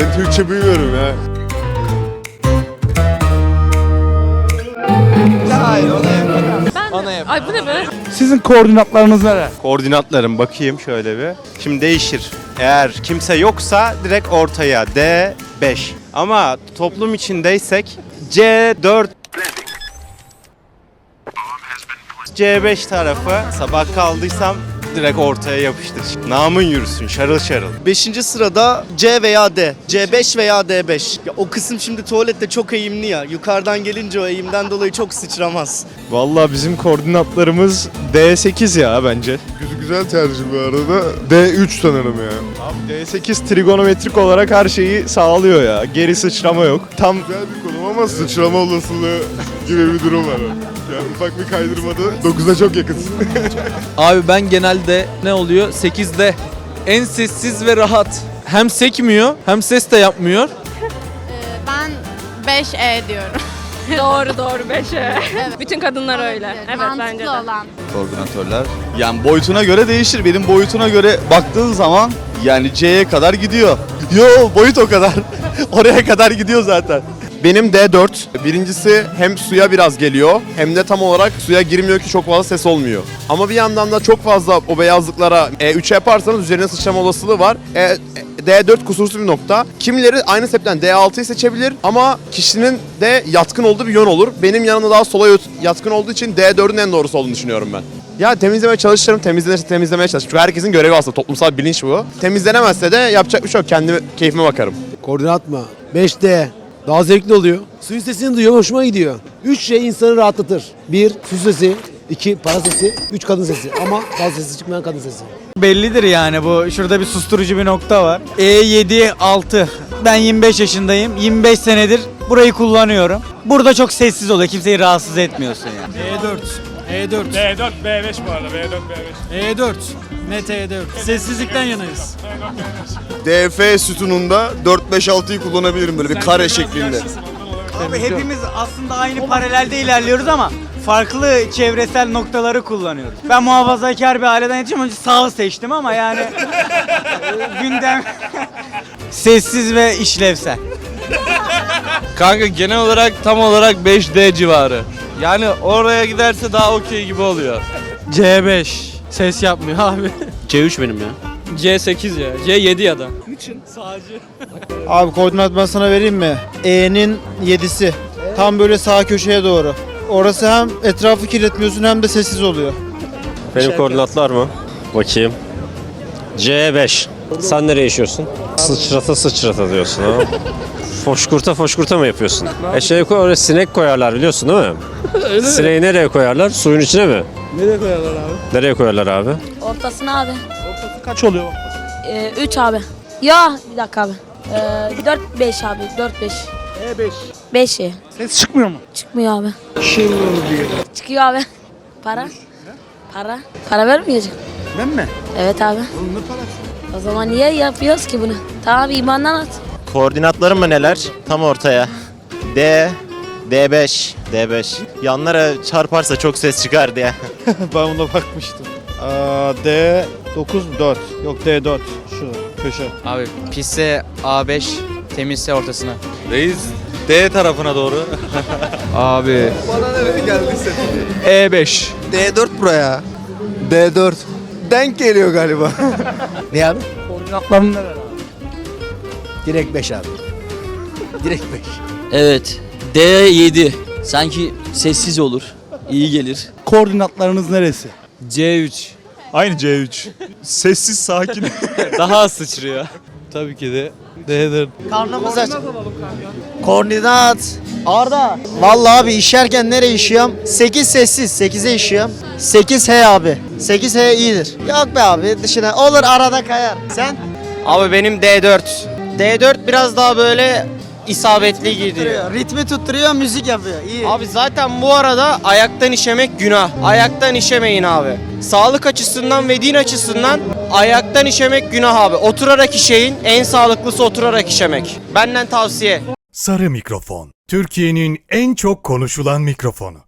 Ben Türkçe bilmiyorum ya. Ay bu ne be? Sizin koordinatlarınız neler? Koordinatlarım bakayım şöyle bir. Şimdi değişir. Eğer kimse yoksa direkt ortaya D5. Ama toplum içindeysek C4 C5 tarafı sabah kaldıysam direkt ortaya yapıştır. Namın yürüsün şarıl şarıl. Beşinci sırada C veya D. C5 veya D5. Ya o kısım şimdi tuvalette çok eğimli ya. Yukarıdan gelince o eğimden dolayı çok sıçramaz. Vallahi bizim koordinatlarımız D8 ya bence. Güzel, güzel tercih bu arada. D3 sanırım ya. Abi D8 trigonometrik olarak her şeyi sağlıyor ya. Geri sıçrama yok. Tam Güzel bir konum ama sıçrama olasılığı gibi bir durum var. Yani ufak bir kaydırmada 9'a çok yakınsın. Abi ben genelde ne oluyor? 8'de en sessiz ve rahat. Hem sekmiyor hem ses de yapmıyor. Ben 5E diyorum. doğru doğru 5E. Bütün kadınlar öyle. Evet bence de. olan. koordinatörler. Yani boyutuna göre değişir. Benim boyutuna göre baktığın zaman yani C'ye kadar gidiyor. Yo boyut o kadar. Oraya kadar gidiyor zaten. Benim D4. Birincisi hem suya biraz geliyor hem de tam olarak suya girmiyor ki çok fazla ses olmuyor. Ama bir yandan da çok fazla o beyazlıklara E3 yaparsanız üzerine sıçrama olasılığı var. E, D4 kusursuz bir nokta. Kimileri aynı sebepten D6'yı seçebilir ama kişinin de yatkın olduğu bir yön olur. Benim yanımda daha sola yat- yatkın olduğu için D4'ün en doğrusu olduğunu düşünüyorum ben. Ya temizlemeye çalışırım, temizlenirse temizlemeye çalışırım. Çünkü herkesin görevi aslında, toplumsal bilinç bu. Temizlenemezse de yapacak bir şey yok, kendi keyfime bakarım. Koordinat mı? 5D. Daha zevkli oluyor. Suyun sesini duyuyor, hoşuma gidiyor. Üç şey insanı rahatlatır. Bir, su sesi. iki para sesi. Üç, kadın sesi. Ama fazla sesi çıkmayan kadın sesi. Bellidir yani bu. Şurada bir susturucu bir nokta var. E7 6. Ben 25 yaşındayım. 25 senedir burayı kullanıyorum. Burada çok sessiz oluyor. Kimseyi rahatsız etmiyorsun yani. E4. E4. D4 B5 bu arada. B4 B5. E4. Net E4. Sessizlikten yanayız. DF sütununda 4-5-6'yı kullanabilirim böyle bir kare şeklinde. Abi hepimiz aslında aynı paralelde ilerliyoruz ama farklı çevresel noktaları kullanıyoruz. Ben muhafazakar bir aileden yetişim önce sağı seçtim ama yani e, gündem sessiz ve işlevsel. Kanka genel olarak tam olarak 5D civarı. Yani oraya giderse daha okey gibi oluyor. C5. Ses yapmıyor abi. C3 benim ya. C8 ya. C7 ya da. Abi koordinat ben sana vereyim mi? E'nin 7'si. Tam böyle sağ köşeye doğru. Orası hem etrafı kirletmiyorsun hem de sessiz oluyor. Benim koordinatlar mı? Bakayım. C5. Sen nereye yaşıyorsun? Sıçrata sıçrata diyorsun ha. foşkurta foşkurta mı yapıyorsun? E şey oraya sinek koyarlar biliyorsun değil mi? Sineği nereye koyarlar? Suyun içine mi? Nereye koyarlar abi? Nereye koyarlar abi? Ortasına abi. Kaç oluyor? 3 abi. Ya bir dakika abi. 4 5 abi. 4 5. E5. 5 ya. Ses çıkmıyor mu? Çıkmıyor abi. Çıkıyor abi. Para? Para? Para vermeyecek. Ben mi? Evet abi. O zaman niye yapıyoruz ki bunu? Tamam imandan at. Koordinatlarım mı neler? Tam ortaya. D, D5, D5. Yanlara çarparsa çok ses çıkar diye. ben ona bakmıştım. Aa, D 9 mu 4? Yok D4 şu köşe. Abi pisse A5, temizse ortasına. Reis D tarafına doğru. Abi. Bana nereye geldiyse. E5. D4 buraya. D4. Denk geliyor galiba. Ne abi? Koordinatların neler abi? Direkt 5 abi. Direkt 5. Evet. D7. Sanki sessiz olur. iyi gelir. Koordinatlarınız neresi? C3. Aynı C3. Sessiz sakin. Daha az sıçrıyor. Tabii ki de D4. Karnımız aç. Koordinat. Arda. Vallahi abi işerken nereye işiyorum? 8 sessiz. 8'e işiyorum. 8 H abi. 8 H iyidir. Yok be abi dışına. Olur arada kayar. Sen? Abi benim D4. D4 biraz daha böyle isabetli gidiyor. Ritmi tutturuyor, müzik yapıyor. İyi. Abi zaten bu arada ayaktan işemek günah. Ayaktan işemeyin abi. Sağlık açısından ve din açısından ayaktan işemek günah abi. Oturarak işeyin. En sağlıklısı oturarak işemek. Benden tavsiye. Sarı mikrofon. Türkiye'nin en çok konuşulan mikrofonu.